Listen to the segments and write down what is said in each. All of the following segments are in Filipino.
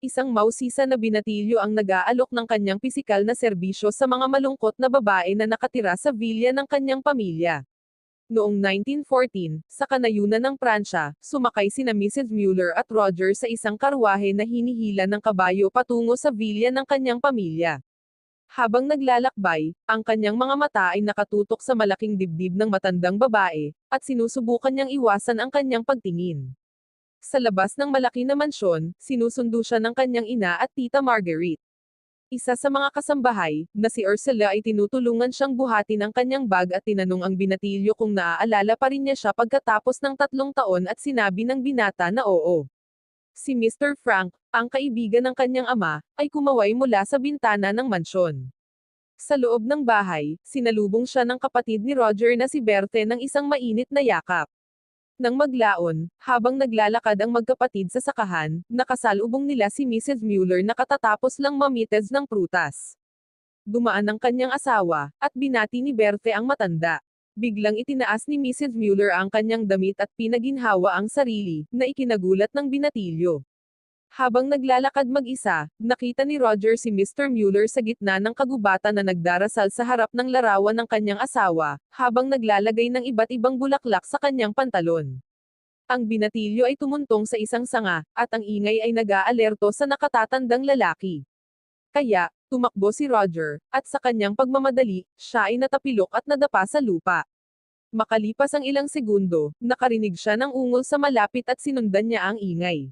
isang mausisa na binatilyo ang nag-aalok ng kanyang pisikal na serbisyo sa mga malungkot na babae na nakatira sa villa ng kanyang pamilya. Noong 1914, sa kanayunan ng Pransya, sumakay sina Mrs. Mueller at Roger sa isang karwahe na hinihila ng kabayo patungo sa villa ng kanyang pamilya. Habang naglalakbay, ang kanyang mga mata ay nakatutok sa malaking dibdib ng matandang babae, at sinusubukan niyang iwasan ang kanyang pagtingin. Sa labas ng malaki na mansyon, sinusundo siya ng kanyang ina at tita Marguerite. Isa sa mga kasambahay, na si Ursula ay tinutulungan siyang buhatin ang kanyang bag at tinanong ang binatilyo kung naaalala pa rin niya siya pagkatapos ng tatlong taon at sinabi ng binata na oo. Si Mr. Frank, ang kaibigan ng kanyang ama, ay kumaway mula sa bintana ng mansyon. Sa loob ng bahay, sinalubong siya ng kapatid ni Roger na si Berthe ng isang mainit na yakap. Nang maglaon, habang naglalakad ang magkapatid sa sakahan, nakasalubong nila si Mrs. Mueller na katatapos lang mamites ng prutas. Dumaan ang kanyang asawa, at binati ni Berthe ang matanda. Biglang itinaas ni Mrs. Mueller ang kanyang damit at pinaginhawa ang sarili, na ikinagulat ng binatilyo. Habang naglalakad mag-isa, nakita ni Roger si Mr. Mueller sa gitna ng kagubatan na nagdarasal sa harap ng larawan ng kanyang asawa, habang naglalagay ng iba't ibang bulaklak sa kanyang pantalon. Ang binatilyo ay tumuntong sa isang sanga, at ang ingay ay nag-aalerto sa nakatatandang lalaki. Kaya, tumakbo si Roger, at sa kanyang pagmamadali, siya ay natapilok at nadapa sa lupa. Makalipas ang ilang segundo, nakarinig siya ng ungol sa malapit at sinundan niya ang ingay.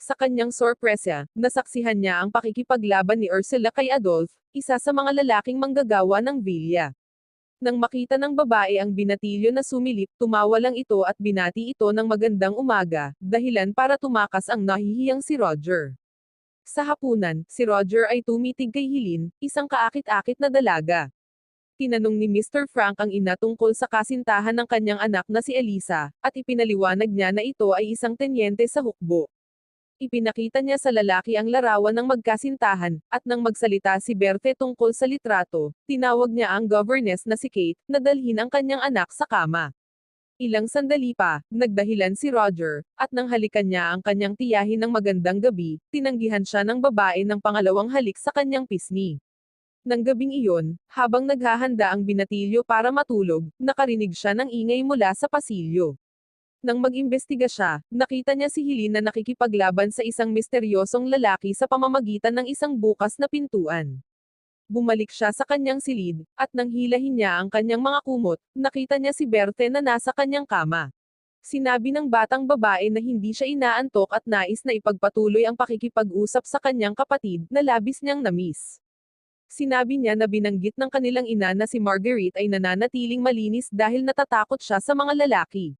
Sa kanyang sorpresa, nasaksihan niya ang pakikipaglaban ni Ursula kay Adolf, isa sa mga lalaking manggagawa ng villa. Nang makita ng babae ang binatilyo na sumilip, tumawa lang ito at binati ito ng magandang umaga, dahilan para tumakas ang nahihiyang si Roger. Sa hapunan, si Roger ay tumitig kay Hilin, isang kaakit-akit na dalaga. Tinanong ni Mr. Frank ang ina tungkol sa kasintahan ng kanyang anak na si Elisa, at ipinaliwanag niya na ito ay isang tenyente sa hukbo. Ipinakita niya sa lalaki ang larawan ng magkasintahan, at nang magsalita si Berthe tungkol sa litrato, tinawag niya ang governess na si Kate, na dalhin ang kanyang anak sa kama. Ilang sandali pa, nagdahilan si Roger, at nang halikan niya ang kanyang tiyahin ng magandang gabi, tinanggihan siya ng babae ng pangalawang halik sa kanyang pisngi. Nang gabing iyon, habang naghahanda ang binatilyo para matulog, nakarinig siya ng ingay mula sa pasilyo. Nang mag-imbestiga siya, nakita niya si Hilin na nakikipaglaban sa isang misteryosong lalaki sa pamamagitan ng isang bukas na pintuan. Bumalik siya sa kanyang silid, at nang hilahin niya ang kanyang mga kumot, nakita niya si Berthe na nasa kanyang kama. Sinabi ng batang babae na hindi siya inaantok at nais na ipagpatuloy ang pakikipag-usap sa kanyang kapatid, na labis niyang namiss. Sinabi niya na binanggit ng kanilang ina na si Marguerite ay nananatiling malinis dahil natatakot siya sa mga lalaki.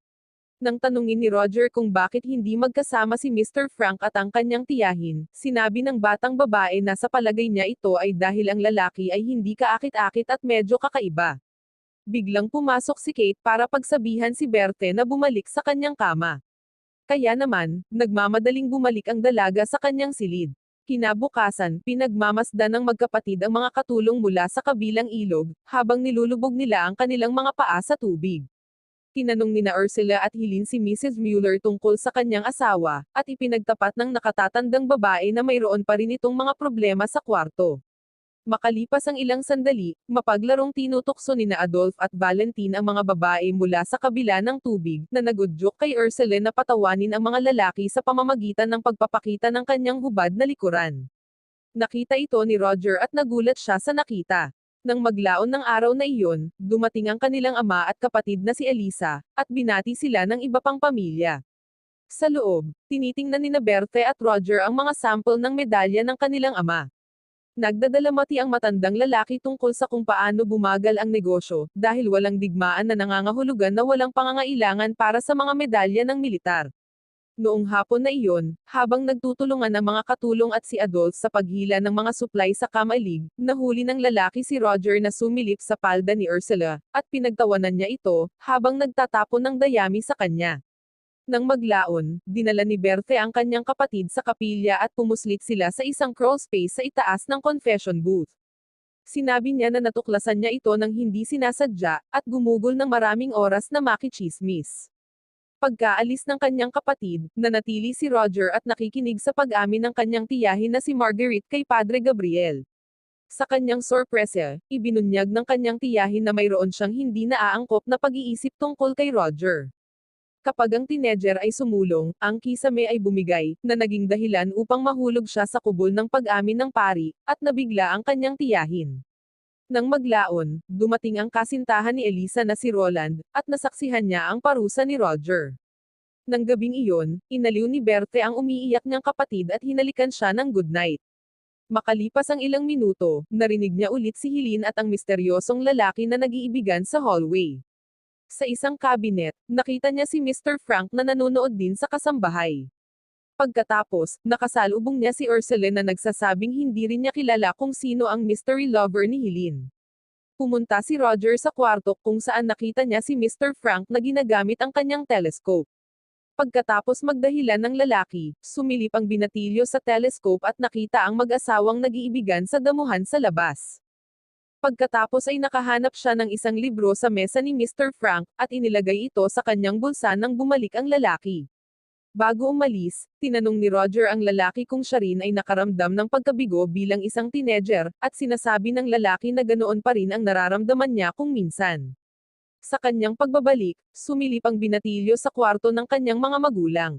Nang tanungin ni Roger kung bakit hindi magkasama si Mr. Frank at ang kanyang tiyahin, sinabi ng batang babae na sa palagay niya ito ay dahil ang lalaki ay hindi kaakit-akit at medyo kakaiba. Biglang pumasok si Kate para pagsabihan si Berthe na bumalik sa kanyang kama. Kaya naman, nagmamadaling bumalik ang dalaga sa kanyang silid. Kinabukasan, pinagmamasdan ng magkapatid ang mga katulong mula sa kabilang ilog, habang nilulubog nila ang kanilang mga paa sa tubig. Tinanong ni na Ursula at Hilin si Mrs. Mueller tungkol sa kanyang asawa, at ipinagtapat ng nakatatandang babae na mayroon pa rin itong mga problema sa kwarto. Makalipas ang ilang sandali, mapaglarong tinutokso ni na Adolf at Valentine ang mga babae mula sa kabila ng tubig, na nagudyok kay Ursula na patawanin ang mga lalaki sa pamamagitan ng pagpapakita ng kanyang hubad na likuran. Nakita ito ni Roger at nagulat siya sa nakita. Nang maglaon ng araw na iyon, dumating ang kanilang ama at kapatid na si Elisa, at binati sila ng iba pang pamilya. Sa loob, tinitingnan ni na Berthe at Roger ang mga sample ng medalya ng kanilang ama. Nagdadalamati ang matandang lalaki tungkol sa kung paano bumagal ang negosyo, dahil walang digmaan na nangangahulugan na walang pangangailangan para sa mga medalya ng militar. Noong hapon na iyon, habang nagtutulungan ang mga katulong at si Adolf sa paghila ng mga supply sa kamalig, nahuli ng lalaki si Roger na sumilip sa palda ni Ursula, at pinagtawanan niya ito, habang nagtatapon ng dayami sa kanya. Nang maglaon, dinala ni Berthe ang kanyang kapatid sa kapilya at pumuslit sila sa isang crawl space sa itaas ng confession booth. Sinabi niya na natuklasan niya ito nang hindi sinasadya, at gumugol ng maraming oras na makichismis. Pagkaalis ng kanyang kapatid, nanatili si Roger at nakikinig sa pag-amin ng kanyang tiyahin na si Marguerite kay Padre Gabriel. Sa kanyang sorpresa, ibinunyag ng kanyang tiyahin na mayroon siyang hindi naaangkop na pag-iisip tungkol kay Roger. Kapag ang teenager ay sumulong, ang kisame ay bumigay, na naging dahilan upang mahulog siya sa kubol ng pag-amin ng pari, at nabigla ang kanyang tiyahin. Nang maglaon, dumating ang kasintahan ni Elisa na si Roland, at nasaksihan niya ang parusa ni Roger. Nang gabing iyon, inaliw ni Berthe ang umiiyak niyang kapatid at hinalikan siya ng good night. Makalipas ang ilang minuto, narinig niya ulit si Helene at ang misteryosong lalaki na nag-iibigan sa hallway. Sa isang cabinet, nakita niya si Mr. Frank na nanonood din sa kasambahay. Pagkatapos, nakasalubong niya si Ursula na nagsasabing hindi rin niya kilala kung sino ang mystery lover ni Helene. Pumunta si Roger sa kwarto kung saan nakita niya si Mr. Frank na ginagamit ang kanyang telescope. Pagkatapos magdahilan ng lalaki, sumilip ang binatilyo sa telescope at nakita ang mag-asawang nag-iibigan sa damuhan sa labas. Pagkatapos ay nakahanap siya ng isang libro sa mesa ni Mr. Frank, at inilagay ito sa kanyang bulsa nang bumalik ang lalaki. Bago umalis, tinanong ni Roger ang lalaki kung siya rin ay nakaramdam ng pagkabigo bilang isang teenager, at sinasabi ng lalaki na ganoon pa rin ang nararamdaman niya kung minsan. Sa kanyang pagbabalik, sumilip ang binatilyo sa kwarto ng kanyang mga magulang.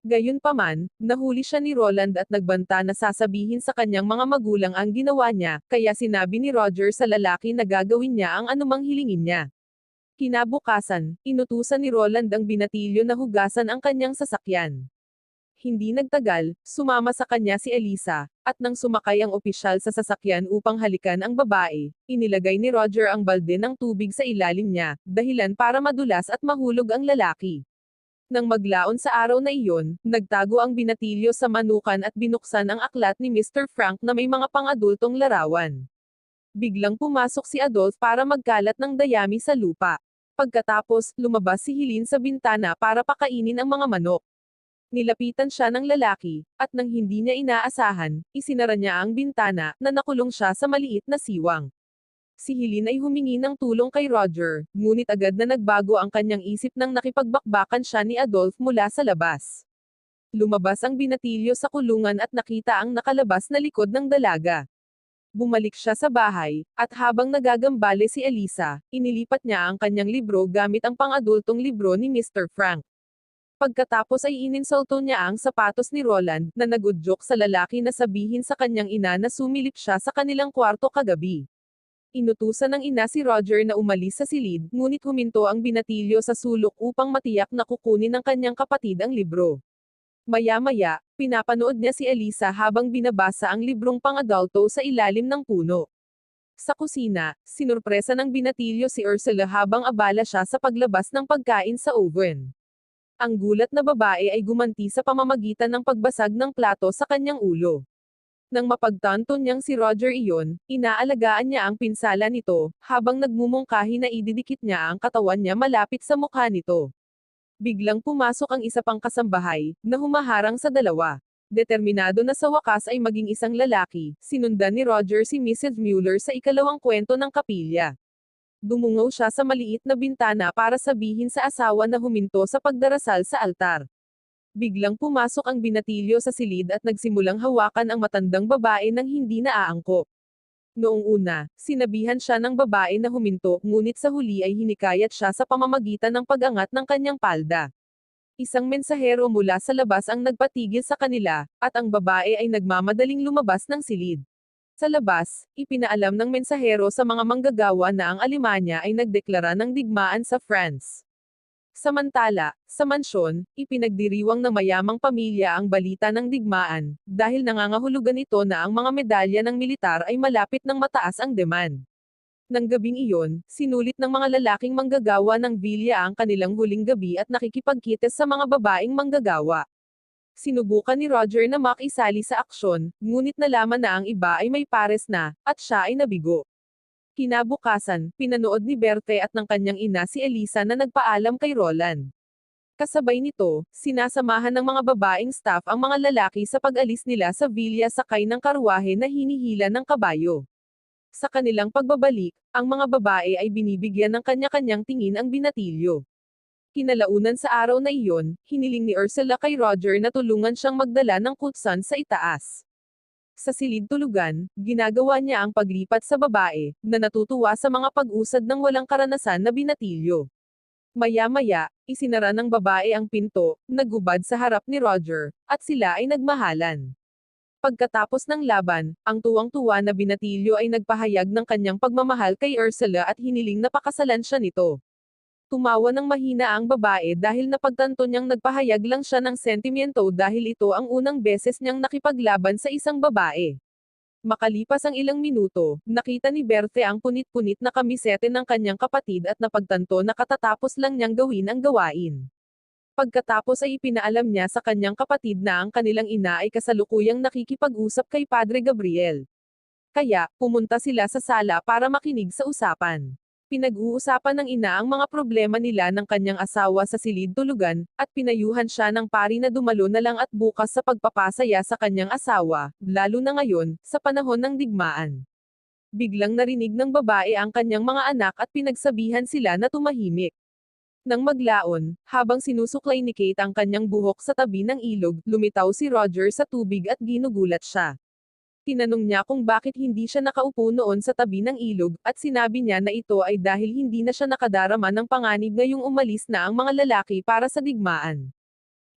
Gayunpaman, nahuli siya ni Roland at nagbanta na sasabihin sa kanyang mga magulang ang ginawa niya, kaya sinabi ni Roger sa lalaki na gagawin niya ang anumang hilingin niya. Kinabukasan, inutusan ni Roland ang binatilyo na hugasan ang kanyang sasakyan. Hindi nagtagal, sumama sa kanya si Elisa, at nang sumakay ang opisyal sa sasakyan upang halikan ang babae, inilagay ni Roger ang balde ng tubig sa ilalim niya, dahilan para madulas at mahulog ang lalaki. Nang maglaon sa araw na iyon, nagtago ang binatilyo sa manukan at binuksan ang aklat ni Mr. Frank na may mga pang-adultong larawan. Biglang pumasok si Adolf para magkalat ng dayami sa lupa. Pagkatapos, lumabas si Hilin sa bintana para pakainin ang mga manok. Nilapitan siya ng lalaki, at nang hindi niya inaasahan, isinara niya ang bintana, na nakulong siya sa maliit na siwang. Si Hilin ay humingi ng tulong kay Roger, ngunit agad na nagbago ang kanyang isip nang nakipagbakbakan siya ni Adolf mula sa labas. Lumabas ang binatilyo sa kulungan at nakita ang nakalabas na likod ng dalaga. Bumalik siya sa bahay, at habang nagagambale si Elisa, inilipat niya ang kanyang libro gamit ang pang-adultong libro ni Mr. Frank. Pagkatapos ay ininsulto niya ang sapatos ni Roland, na nagudyok sa lalaki na sabihin sa kanyang ina na sumilip siya sa kanilang kwarto kagabi. Inutusan ng ina si Roger na umalis sa silid, ngunit huminto ang binatilyo sa sulok upang matiyak na kukunin ng kanyang kapatid ang libro. Maya-maya, pinapanood niya si Elisa habang binabasa ang librong pang-adulto sa ilalim ng puno. Sa kusina, sinurpresa ng binatilyo si Ursula habang abala siya sa paglabas ng pagkain sa oven. Ang gulat na babae ay gumanti sa pamamagitan ng pagbasag ng plato sa kanyang ulo. Nang mapagtanto niyang si Roger iyon, inaalagaan niya ang pinsala nito, habang nagmumungkahi na ididikit niya ang katawan niya malapit sa mukha nito. Biglang pumasok ang isa pang kasambahay, na humaharang sa dalawa. Determinado na sa wakas ay maging isang lalaki, sinundan ni Roger si Mrs. Mueller sa ikalawang kwento ng kapilya. Dumungaw siya sa maliit na bintana para sabihin sa asawa na huminto sa pagdarasal sa altar. Biglang pumasok ang binatilyo sa silid at nagsimulang hawakan ang matandang babae nang hindi naaangkop. Noong una, sinabihan siya ng babae na huminto, ngunit sa huli ay hinikayat siya sa pamamagitan ng pag-angat ng kanyang palda. Isang mensahero mula sa labas ang nagpatigil sa kanila, at ang babae ay nagmamadaling lumabas ng silid. Sa labas, ipinaalam ng mensahero sa mga manggagawa na ang Alemanya ay nagdeklara ng digmaan sa France. Samantala, sa mansyon, ipinagdiriwang ng mayamang pamilya ang balita ng digmaan, dahil nangangahulugan ito na ang mga medalya ng militar ay malapit ng mataas ang demand. Nang gabing iyon, sinulit ng mga lalaking manggagawa ng Villa ang kanilang huling gabi at nakikipagkites sa mga babaeng manggagawa. Sinubukan ni Roger na makisali sa aksyon, ngunit nalaman na ang iba ay may pares na, at siya ay nabigo. Kinabukasan, pinanood ni Berthe at ng kanyang ina si Elisa na nagpaalam kay Roland. Kasabay nito, sinasamahan ng mga babaeng staff ang mga lalaki sa pag-alis nila sa villa sakay ng karwahe na hinihila ng kabayo. Sa kanilang pagbabalik, ang mga babae ay binibigyan ng kanya-kanyang tingin ang binatilyo. Kinalaunan sa araw na iyon, hiniling ni Ursula kay Roger na tulungan siyang magdala ng kutsan sa itaas. Sa silid tulugan, ginagawa niya ang paglipat sa babae, na natutuwa sa mga pag-usad ng walang karanasan na binatilyo. Maya-maya, isinara ng babae ang pinto, nagubad sa harap ni Roger, at sila ay nagmahalan. Pagkatapos ng laban, ang tuwang-tuwa na binatilyo ay nagpahayag ng kanyang pagmamahal kay Ursula at hiniling na pakasalan siya nito. Tumawa ng mahina ang babae dahil napagtanto niyang nagpahayag lang siya ng sentimiento dahil ito ang unang beses niyang nakipaglaban sa isang babae. Makalipas ang ilang minuto, nakita ni Berthe ang punit-punit na kamisete ng kanyang kapatid at napagtanto na katatapos lang niyang gawin ang gawain. Pagkatapos ay ipinaalam niya sa kanyang kapatid na ang kanilang ina ay kasalukuyang nakikipag-usap kay Padre Gabriel. Kaya, pumunta sila sa sala para makinig sa usapan. Pinag-uusapan ng ina ang mga problema nila ng kanyang asawa sa silid tulugan, at pinayuhan siya ng pari na dumalo na lang at bukas sa pagpapasaya sa kanyang asawa, lalo na ngayon, sa panahon ng digmaan. Biglang narinig ng babae ang kanyang mga anak at pinagsabihan sila na tumahimik. Nang maglaon, habang sinusuklay ni Kate ang kanyang buhok sa tabi ng ilog, lumitaw si Roger sa tubig at ginugulat siya. Tinanong niya kung bakit hindi siya nakaupo noon sa tabi ng ilog, at sinabi niya na ito ay dahil hindi na siya nakadarama ng panganib ngayong umalis na ang mga lalaki para sa digmaan.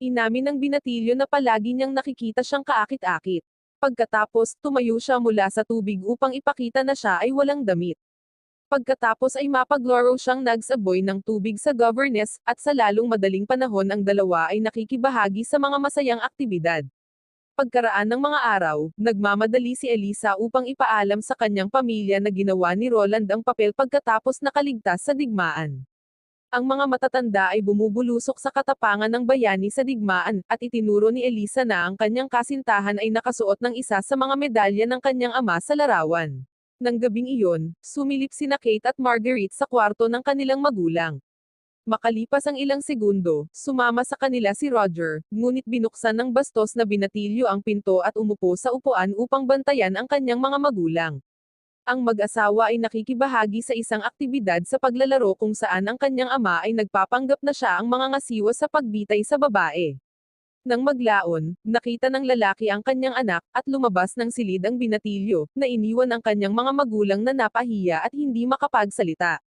Inamin ng binatilyo na palagi niyang nakikita siyang kaakit-akit. Pagkatapos, tumayo siya mula sa tubig upang ipakita na siya ay walang damit. Pagkatapos ay mapagloro siyang nagsaboy ng tubig sa governess, at sa lalong madaling panahon ang dalawa ay nakikibahagi sa mga masayang aktibidad. Pagkaraan ng mga araw, nagmamadali si Elisa upang ipaalam sa kanyang pamilya na ginawa ni Roland ang papel pagkatapos nakaligtas sa digmaan. Ang mga matatanda ay bumubulusok sa katapangan ng bayani sa digmaan, at itinuro ni Elisa na ang kanyang kasintahan ay nakasuot ng isa sa mga medalya ng kanyang ama sa larawan. Nang gabing iyon, sumilip sina Kate at Marguerite sa kwarto ng kanilang magulang. Makalipas ang ilang segundo, sumama sa kanila si Roger, ngunit binuksan ng bastos na binatilyo ang pinto at umupo sa upuan upang bantayan ang kanyang mga magulang. Ang mag-asawa ay nakikibahagi sa isang aktibidad sa paglalaro kung saan ang kanyang ama ay nagpapanggap na siya ang mga ngasiwa sa pagbitay sa babae. Nang maglaon, nakita ng lalaki ang kanyang anak, at lumabas ng silid ang binatilyo, na iniwan ang kanyang mga magulang na napahiya at hindi makapagsalita.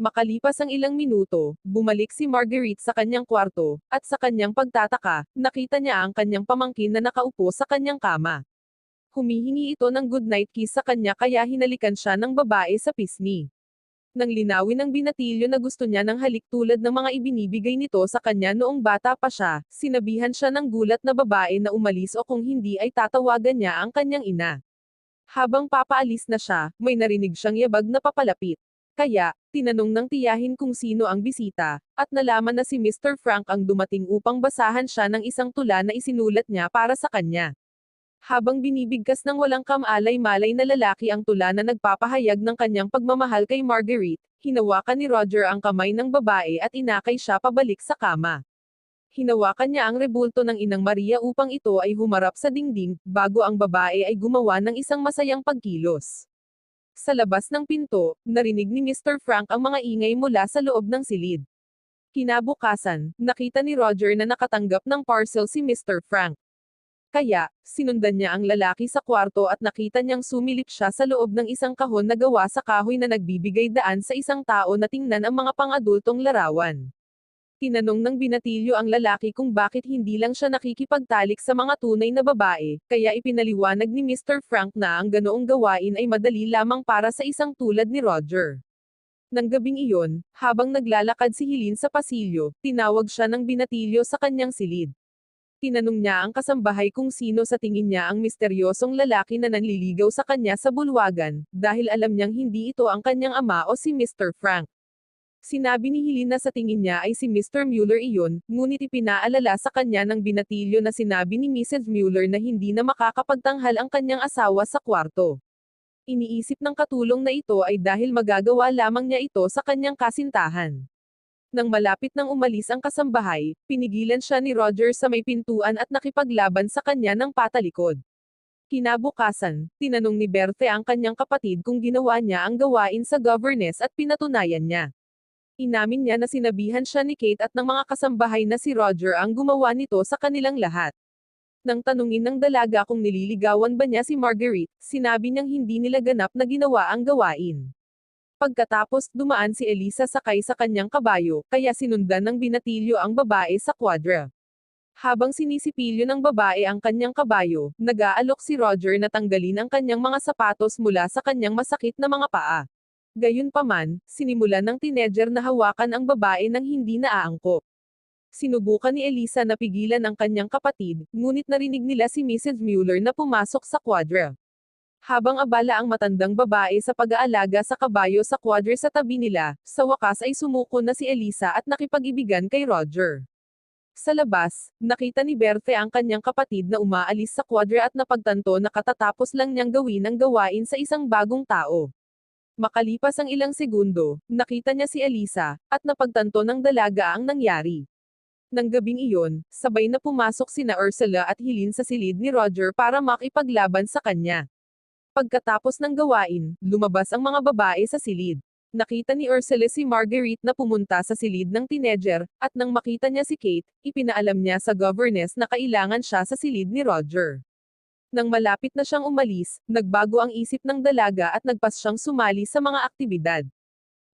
Makalipas ang ilang minuto, bumalik si Marguerite sa kanyang kwarto, at sa kanyang pagtataka, nakita niya ang kanyang pamangkin na nakaupo sa kanyang kama. Humihingi ito ng goodnight kiss sa kanya kaya hinalikan siya ng babae sa pisngi. Nang linawin ng binatilyo na gusto niya ng halik tulad ng mga ibinibigay nito sa kanya noong bata pa siya, sinabihan siya ng gulat na babae na umalis o kung hindi ay tatawagan niya ang kanyang ina. Habang papaalis na siya, may narinig siyang yabag na papalapit. Kaya, tinanong ng tiyahin kung sino ang bisita, at nalaman na si Mr. Frank ang dumating upang basahan siya ng isang tula na isinulat niya para sa kanya. Habang binibigkas ng walang kamalay-malay na lalaki ang tula na nagpapahayag ng kanyang pagmamahal kay Marguerite, hinawakan ni Roger ang kamay ng babae at inakay siya pabalik sa kama. Hinawakan niya ang rebulto ng Inang Maria upang ito ay humarap sa dingding, bago ang babae ay gumawa ng isang masayang pagkilos. Sa labas ng pinto, narinig ni Mr. Frank ang mga ingay mula sa loob ng silid. Kinabukasan, nakita ni Roger na nakatanggap ng parcel si Mr. Frank. Kaya, sinundan niya ang lalaki sa kwarto at nakita niyang sumilip siya sa loob ng isang kahon na gawa sa kahoy na nagbibigay daan sa isang tao na tingnan ang mga pang-adultong larawan. Tinanong ng binatilyo ang lalaki kung bakit hindi lang siya nakikipagtalik sa mga tunay na babae, kaya ipinaliwanag ni Mr. Frank na ang ganoong gawain ay madali lamang para sa isang tulad ni Roger. Nang gabing iyon, habang naglalakad si Hilin sa pasilyo, tinawag siya ng binatilyo sa kanyang silid. Tinanong niya ang kasambahay kung sino sa tingin niya ang misteryosong lalaki na nanliligaw sa kanya sa bulwagan, dahil alam niyang hindi ito ang kanyang ama o si Mr. Frank. Sinabi ni Helena sa tingin niya ay si Mr. Mueller iyon, ngunit ipinaalala sa kanya ng binatilyo na sinabi ni Mrs. Mueller na hindi na makakapagtanghal ang kanyang asawa sa kwarto. Iniisip ng katulong na ito ay dahil magagawa lamang niya ito sa kanyang kasintahan. Nang malapit nang umalis ang kasambahay, pinigilan siya ni Roger sa may pintuan at nakipaglaban sa kanya ng patalikod. Kinabukasan, tinanong ni Berthe ang kanyang kapatid kung ginawa niya ang gawain sa governess at pinatunayan niya. Inamin niya na sinabihan siya ni Kate at ng mga kasambahay na si Roger ang gumawa nito sa kanilang lahat. Nang tanungin ng dalaga kung nililigawan ba niya si Marguerite, sinabi niyang hindi nila ganap na ginawa ang gawain. Pagkatapos, dumaan si Elisa sakay sa kanyang kabayo, kaya sinundan ng binatilyo ang babae sa kwadra. Habang sinisipilyo ng babae ang kanyang kabayo, nag-aalok si Roger na tanggalin ang kanyang mga sapatos mula sa kanyang masakit na mga paa. Gayunpaman, sinimulan ng teenager na hawakan ang babae nang hindi naaangkop. Sinubukan ni Elisa na pigilan ang kanyang kapatid, ngunit narinig nila si Mrs. Mueller na pumasok sa kwadra. Habang abala ang matandang babae sa pag-aalaga sa kabayo sa kwadra sa tabi nila, sa wakas ay sumuko na si Elisa at nakipag-ibigan kay Roger. Sa labas, nakita ni Berthe ang kanyang kapatid na umaalis sa kwadra at napagtanto na katatapos lang niyang gawin ang gawain sa isang bagong tao. Makalipas ang ilang segundo, nakita niya si Elisa, at napagtanto ng dalaga ang nangyari. Nang gabing iyon, sabay na pumasok sina Ursula at Hilin sa silid ni Roger para makipaglaban sa kanya. Pagkatapos ng gawain, lumabas ang mga babae sa silid. Nakita ni Ursula si Marguerite na pumunta sa silid ng teenager, at nang makita niya si Kate, ipinaalam niya sa governess na kailangan siya sa silid ni Roger. Nang malapit na siyang umalis, nagbago ang isip ng dalaga at nagpas siyang sumali sa mga aktibidad.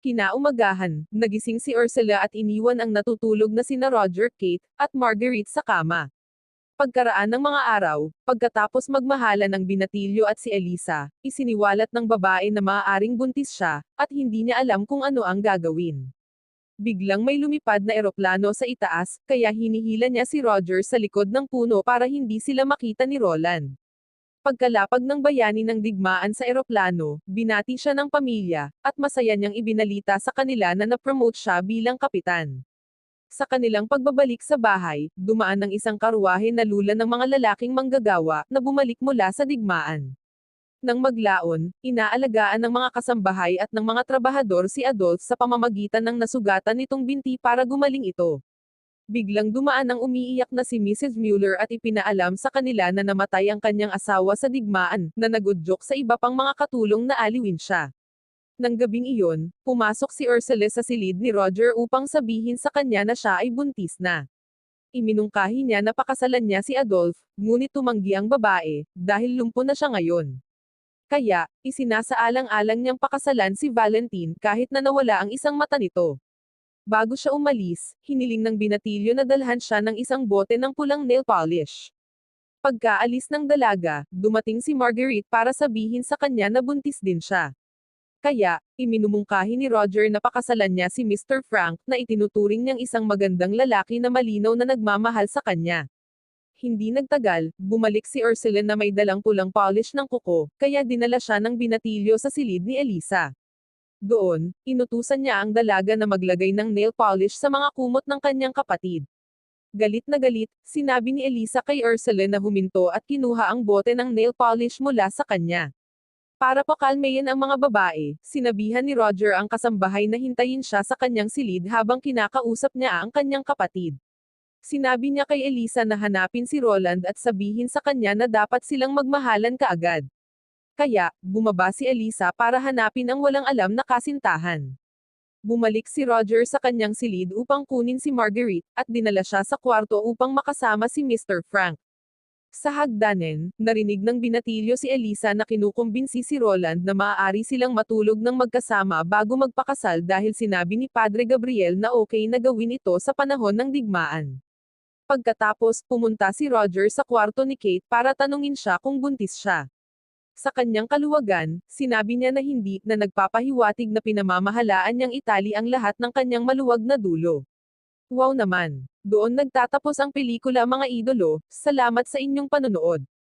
Kinaumagahan, nagising si Ursula at iniwan ang natutulog na sina Roger, Kate, at Marguerite sa kama. Pagkaraan ng mga araw, pagkatapos magmahala ng binatilyo at si Elisa, isiniwalat ng babae na maaaring buntis siya, at hindi niya alam kung ano ang gagawin. Biglang may lumipad na eroplano sa itaas, kaya hinihila niya si Roger sa likod ng puno para hindi sila makita ni Roland. Pagkalapag ng bayani ng digmaan sa eroplano, binati siya ng pamilya, at masaya niyang ibinalita sa kanila na na-promote siya bilang kapitan. Sa kanilang pagbabalik sa bahay, dumaan ng isang karwahe na lula ng mga lalaking manggagawa na bumalik mula sa digmaan. Nang maglaon, inaalagaan ng mga kasambahay at ng mga trabahador si Adolf sa pamamagitan ng nasugatan nitong binti para gumaling ito. Biglang dumaan ang umiiyak na si Mrs. Mueller at ipinaalam sa kanila na namatay ang kanyang asawa sa digmaan, na nagudyok sa iba pang mga katulong na aliwin siya. Nang gabing iyon, pumasok si Ursula sa silid ni Roger upang sabihin sa kanya na siya ay buntis na. Iminungkahi niya na pakasalan niya si Adolf, ngunit tumanggi ang babae, dahil lumpo na siya ngayon. Kaya, isinasaalang-alang niyang pakasalan si Valentine kahit na nawala ang isang mata nito. Bago siya umalis, hiniling ng binatilyo na dalhan siya ng isang bote ng pulang nail polish. Pagkaalis ng dalaga, dumating si Marguerite para sabihin sa kanya na buntis din siya. Kaya, iminumungkahi ni Roger na pakasalan niya si Mr. Frank na itinuturing niyang isang magandang lalaki na malinaw na nagmamahal sa kanya. Hindi nagtagal, bumalik si Ursula na may dalang pulang polish ng kuko, kaya dinala siya ng binatilyo sa silid ni Elisa. Doon, inutusan niya ang dalaga na maglagay ng nail polish sa mga kumot ng kanyang kapatid. Galit na galit, sinabi ni Elisa kay Ursula na huminto at kinuha ang bote ng nail polish mula sa kanya. Para pakalmayin ang mga babae, sinabihan ni Roger ang kasambahay na hintayin siya sa kanyang silid habang kinakausap niya ang kanyang kapatid. Sinabi niya kay Elisa na hanapin si Roland at sabihin sa kanya na dapat silang magmahalan kaagad. Kaya, bumaba si Elisa para hanapin ang walang alam na kasintahan. Bumalik si Roger sa kanyang silid upang kunin si Marguerite, at dinala siya sa kwarto upang makasama si Mr. Frank. Sa hagdanen, narinig ng binatilyo si Elisa na kinukumbinsi si Roland na maaari silang matulog ng magkasama bago magpakasal dahil sinabi ni Padre Gabriel na okay na gawin ito sa panahon ng digmaan. Pagkatapos, pumunta si Roger sa kwarto ni Kate para tanungin siya kung buntis siya. Sa kanyang kaluwagan, sinabi niya na hindi na nagpapahiwatig na pinamamahalaan niyang itali ang lahat ng kanyang maluwag na dulo. Wow naman! Doon nagtatapos ang pelikula mga idolo, salamat sa inyong panonood.